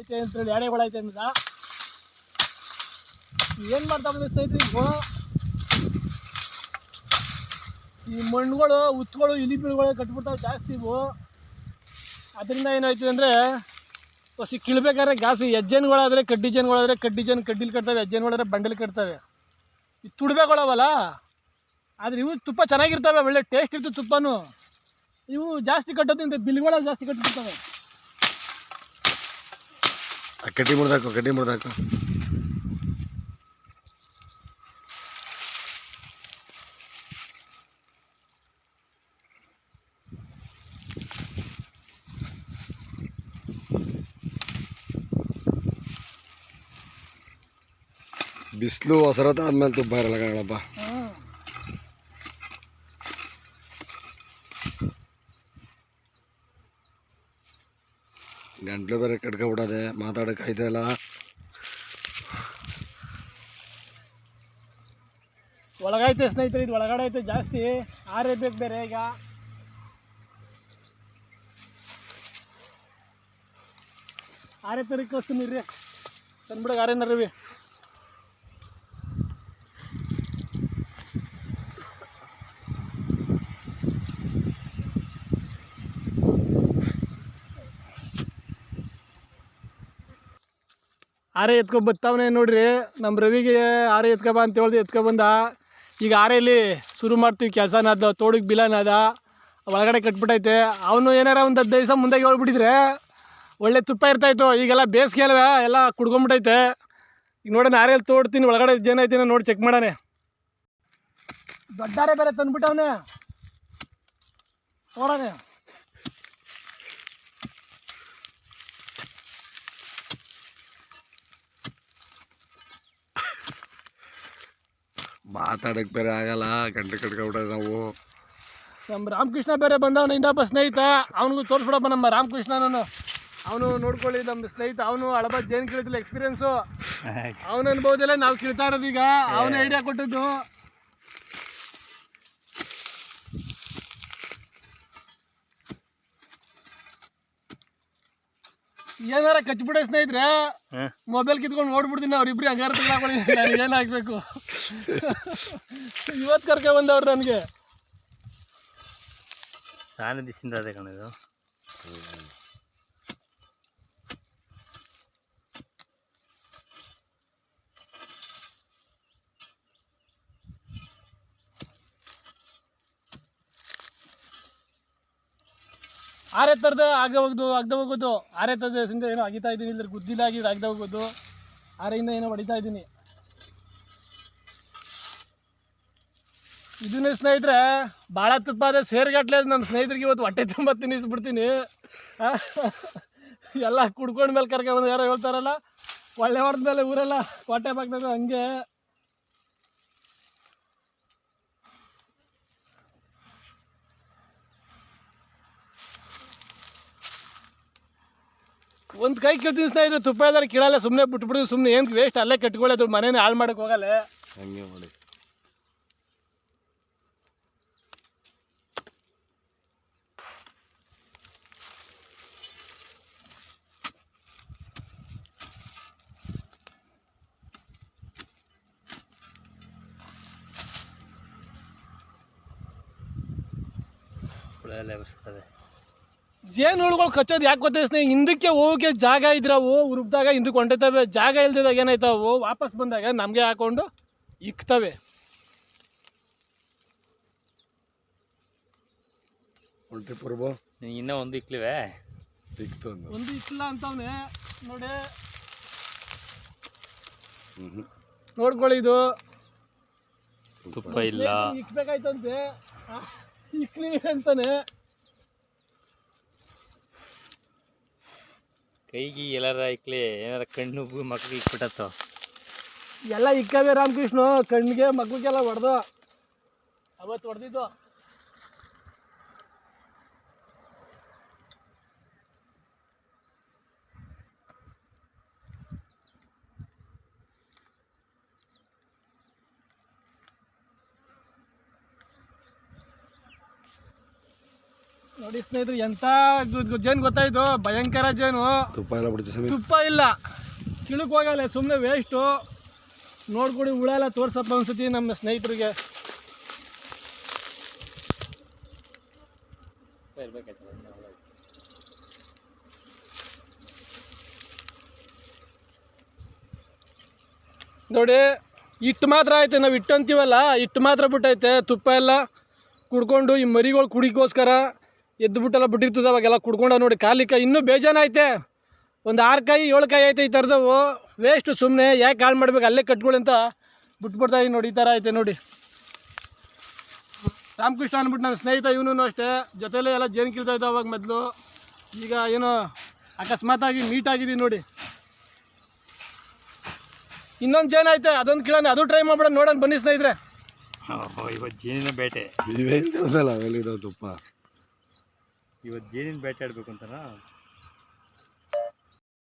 ಐತೆ ಅಂತೇಳಿ ಎಡೆಗಳು ಐತೆ ಅಂತ ಏನು ಮಾಡ್ತಾ ಸ್ನೇಹಿತರೆ ಈ ಮಣ್ಣುಗಳು ಉತ್ಗಳು ಇಲಿ ಬೀಳುಗಳು ಕಟ್ಬಿಡ್ತಾವೆ ಜಾಸ್ತಿ ಇವು. ಅದರಿಂದ ಏನಾಯ್ತು ಅಂದರೆ ಹೊಸಿ ಕೀಳ್ಬೇಕಾದ್ರೆ ಜಾಸ್ತಿ ಹೆಜ್ಜೆನ್ಗಳಾದರೆ ಕಡ್ಡಿ ಜನ್ಗಳಾದರೆ ಕಡ್ಡಿ ಜನ್ ಕಡ್ಡಿಲಿ ಕಟ್ತವೆ, ಹೆಜ್ಜೆನ್ಗಳಾದ್ರೆ ಬಂಡಲ್ ಕಟ್ತವೆ. ಈ ತುಡ್ಬೇಗಳವಲ್ಲ? ಆದರೆ ಇವು ತುಪ್ಪ ಚೆನ್ನಾಗಿರ್ತವೆ, ಒಳ್ಳೆ ಟೇಸ್ಟ್ ಇರ್ತದೆ ತುಪ್ಪನೂ. ಇವು ಜಾಸ್ತಿ ಕಟ್ಟೋದ್ರಿಂದ ಬಿಲ್ಗಳಲ್ಲಿ ಜಾಸ್ತಿ ಕಟ್ಟಿರ್ತವೆ ಆ ಕಡ್ಡಿ ಮುಡ್ದಾಕು ಕಡ್ಡಿ ಮುಡ್ದಾಕು ಬಿಸಿಲು ಹೊಸರತ್ತ ಆದ್ಮೇಲೆ ತುಪ್ಪ ಇರಲ್ಲ ಕಣಪ್ಪ ಗಂಟ್ಲು ಬೇರೆ ಕಟ್ಕೊಬಿಡದೆ ಮಾತಾಡಕ್ಕೆ ಆಯ್ತಲ್ಲ ಒಳಗೈತೆ ಸ್ನೇಹಿತರೆ, ಇದು ಒಳಗಡೆ ಆಯ್ತು ಜಾಸ್ತಿ. ಆರೇ ಬೇಕು ಬೇರೆ ಈಗ. ಆರೇ ತರಕ್ಕೆ ಕಳಿಸ್ತೀನಿ ರೀ ತಂದ್ಬಿಡಕ್ಕೆ ಆರೇನ ಆರೆ ಎತ್ಕೊ ಬತ್ತಾವನೆ ನೋಡ್ರಿ. ನಮ್ಮ ರವಿಗೆ ಆರೆ ಎತ್ಕೊ ಬಾ ಅಂತ ಹೇಳ್ದು ಎತ್ಕೊ ಬಂದ. ಈಗ ಆರೆಯಲ್ಲಿ ಶುರು ಮಾಡ್ತೀವಿ ಕೆಲಸನಾದ ತೋಡಿಗೆ ಬಿಲನ ಅದ. ಒಳಗಡೆ ಕಟ್ಬಿಟ್ಟೈತೆ. ಅವನು ಏನಾರ ಒಂದು ಹದಿನೈದು ದಿವಸ ಮುಂದೆ ಹೇಳ್ಬಿಟ್ಟಿದ್ರೆ ಒಳ್ಳೆ ತುಪ್ಪ ಇರ್ತಾಯಿತ್ತು ಈಗೆಲ್ಲ ಬೇಸಿಗೆ ಅಲ್ವ, ಎಲ್ಲ ಕುಡ್ಕೊಂಬಿಟ್ಟೈತೆ. ಈಗ ನೋಡೋಣ ಆರೆಯಲ್ಲಿ ತೋಡ್ತೀನಿ, ಒಳಗಡೆ ಜನ ಐತಿ ನೋಡಿ ಚೆಕ್ ಮಾಡೋಣ. ದೊಡ್ಡಾರೆ ಬೇರೆ ತಂದ್ಬಿಟ್ಟವನೇ. ನೋಡೋಣ ಮಾತಾಡಕ್ಕೆ ಬೇರೆ ಆಗಲ್ಲ ಗಂಟೆ ಕಟ್ಕೊಬಿಡೋದು ನಾವು. ನಮ್ಮ ರಾಮಕೃಷ್ಣ ಬೇರೆ ಬಂದವನು ಇನ್ನೊಬ್ಬ ಸ್ನೇಹಿತ ಅವನಿಗೂ ತೋರಿಸ್ಬಿಡಪ್ಪ ನಮ್ಮ ರಾಮಕೃಷ್ಣನೂ ಅವನು ನೋಡ್ಕೊಳ್ಳಿ ನಮ್ಮ ಸ್ನೇಹಿತ ಅವನು ಹಳಬ ಜೇನು ಕೇಳಿದಿಲ್ಲ ಎಕ್ಸ್ಪೀರಿಯನ್ಸು ಅವನ ಅನುಭವದಲ್ಲೇ ನಾವು ಕೇಳ್ತಾ ಇರೋದು ಈಗ ಅವನ ಐಡಿಯಾ ಕೊಟ್ಟಿದ್ದು. ಏನಾರ ಕಚ್ಬಿಡ ಸ್ನೇಹಿತರೆ ಮೊಬೈಲ್ ಕಿತ್ಕೊಂಡು ಓಡ್ಬಿಡ್ತೀನಿ ಅವ್ರಿಬ್ರಿ ಹಂಗಾರ ಏನಾಗಬೇಕು ಇವತ್ತು ಕರ್ಕೊ ಬಂದವ್ರು ನನಗೆ. ಸಾಲ ದಿವಸದಿಂದ ಅದೇ ಕಣಿದು ಆರೆ ಥರದ ಆಗದೆ ಹೋಗೋದು ಆಗದೆ ಹೋಗೋದು. ಆರೆ ಸಿಂದ ಏನೋ ಅಗಿತಾ ಇದ್ದೀನಿ ಇಲ್ಲದ್ರೆ ಗುದ್ದಿಲ್ಲ ಆಗಿದ್ದು ಆಗದೆ ಹೋಗೋದು. ಆರೆಯಿಂದ ಏನೋ ಹೊಡಿತಾ ಇದ್ದೀನಿ. ಇದನ್ನ ಸ್ನೇಹಿತರೆ ಭಾಳ ತುಪ್ಪ ಅದೇ ಸೇರ್ಗಟ್ಲೆ ನಮ್ಮ ಸ್ನೇಹಿತರಿಗೆ ಇವತ್ತು ಹೊಟ್ಟೆ ತುಂಬ ತಿನ್ನಿಸ್ಬಿಡ್ತೀನಿ? ಎಲ್ಲ ಕುಡ್ಕೊಂಡ ಮೇಲೆ ಬಂದು ಯಾರೋ ಹೇಳ್ತಾರಲ್ಲ, ಒಳ್ಳೆ ಹೊಡೆದ ಮೇಲೆ ಊರೆಲ್ಲ ಹೊಟ್ಟೆ ಬಾಗ್ದಾಗ ಹಂಗೆ. ಒಂದು ಕೈ ಕೇಳ್ತೀನಿ ಸ್ನೇಹಿತರೆ, ತುಪ್ಪ ಇದ್ದಾರೆ ಕೀಳಲ್ಲ ಸುಮ್ಮನೆ ಬಿಟ್ಬಿಡಿ ಸುಮ್ಮನೆ ಏನು ವೇಸ್ಟ್ ಅಲ್ಲೇ ಕಟ್ಕೊಳ್ಳೋದು, ಮನೇನೆ ಹಾಳು ಮಾಡಕ್ಕೆ ಹೋಗಲ್ಲ. ಹಂಗೆ ಮಾಡಿ. ಜೇನು ಹುಳುಗಳು ಕಚ್ಚೋದು ಯಾಕೆ ಗೊತ್ತೇ ಸ್ನೇಹ ಹಿಂದಕ್ಕೆ ಹೋಗೋಕೆ ಜಾಗ ಇದ್ರವು ಉರುಬ್ದಾಗ ಹಿಂದಕ್ಕೆ ಹೊಂಟೈತವೆ ಜಾಗ ಇಲ್ದಿದಾಗ ಏನಾಯ್ತಾವು ವಾಪಸ್ ಬಂದಾಗ ನಮಗೆ ಹಾಕೊಂಡು ಇಕ್ತವೆ. ಇನ್ನೂ ಒಂದು ಇಕ್ಲಿವೆ? ಒಂದು ಇಕ್ಲ ಅಂತವನೆ ನೋಡಿ. ನೋಡ್ಕೊಳ್ಳಿ ಇದು. ತುಪ್ಪ ಇಲ್ಲ. ಇಕ್ಬೇಕಾಯ್ತಂತೆ. ಇಕ್ಲಿ ಅಂತಾನೆ ಕೈಗೆ ಎಲ್ಲಾರ ಇಕ್ಲಿ ಏನಾರ ಕಣ್ಣು ಮಕ್ಳಿಗೆ ಇಕ್ಬಿಟ್ಟತ್ತು. ಎಲ್ಲ ಇಕ್ಕವೆ ರಾಮಕೃಷ್ಣ ಕಣ್ಣಿಗೆ ಮಗುಗೆಲ್ಲ ಹೊಡೆದು. ಅವತ್ತು ಹೊಡೆದಿದ್ದು. ನೋಡಿ ಸ್ನೇಹಿತರು ಎಂತ ಜೇನು ಗೊತ್ತಾಯ್ತು ಭಯಂಕರ ಜೇನು. ತುಪ್ಪ ಎಲ್ಲ ಬಿಡುತ್ತೆ ತುಪ್ಪ ಇಲ್ಲ. ಕಿಳಕ್ ಹೋಗಲ್ಲ ಸುಮ್ಮನೆ ವೇಸ್ಟು ನೋಡ್ಕೊಡಿ ಹುಳ ಎಲ್ಲ ತೋರ್ಸಪ್ಪ ಅನ್ಸತಿ ನಮ್ಮ ಸ್ನೇಹಿತರಿಗೆ. ನೋಡಿ ಇಟ್ಟು ಮಾತ್ರ ಐತೆ ನಾವು ಇಟ್ಟು ಅಂತೀವಲ್ಲ ಇಟ್ಟು ಮಾತ್ರ ಬಿಟ್ಟೈತೆ ತುಪ್ಪ ಎಲ್ಲ ಕುಡ್ಕೊಂಡು ಈ ಮರಿಗಳು ಕುಡಿಗೋಸ್ಕರ. ಎದ್ದು ಬಿಟ್ಟೆಲ್ಲ ಬಿಟ್ಟಿರ್ತದೆ ಅವಾಗೆಲ್ಲ ಕುಡ್ಕೊಂಡ ನೋಡಿ. ಕಾಲಿಕ ಇನ್ನೂ ಬೇಜಾನ ಐತೆ. ಒಂದು ಆರು ಕಾಯಿ ಏಳು ಕಾಯಿ ಐತೆ ಈ ಥರದವು. ವೇಸ್ಟು ಸುಮ್ಮನೆ ಯಾಕೆ ಹಾಳು ಮಾಡ್ಬೇಕು ಅಲ್ಲೇ ಕಟ್ಕೊಳ್ಳಿ ಅಂತ ಬಿಟ್ಬಿಡ್ತಾ ಇದ್ದೀನಿ ನೋಡಿ ಈ ಥರ ಐತೆ ನೋಡಿ. ರಾಮಕೃಷ್ಣ ಅಂದ್ಬಿಟ್ಟು ನನ್ನ ಸ್ನೇಹಿತ ಇವನು ಅಷ್ಟೇ. ಜೊತೆಲೇ ಎಲ್ಲ ಜೇನು ಕೀಳ್ತಾ ಇದ್ದ ಅವಾಗ ಮೊದಲು. ಈಗ ಏನೋ ಅಕಸ್ಮಾತಾಗಿ ಮೀಟ್ ಆಗಿದ್ದೀವಿ ನೋಡಿ. ಇನ್ನೊಂದು ಜೇನು ಐತೆ ಅದೊಂದು ಕೀಳೋಣ. ಅದು ಟ್ರೈ ಮಾಡ್ಬಿಡೋಣ ನೋಡೋಣ ಬನ್ನಿ ಸ್ನೇಹಿತರೆ. ಇವತ್ತು ಜೇನಿನ ಬೇಟೆ. ಇವೇನು ಅವೆಲ್ಲ ಅವೆಲ್ಲ ಇದಾವೆ ತುಪ್ಪ? ಇವತ್ತು ಜೇನಿನ ಬೇಟೆ ಆಡ್ಬೇಕು ಅಂತನಾ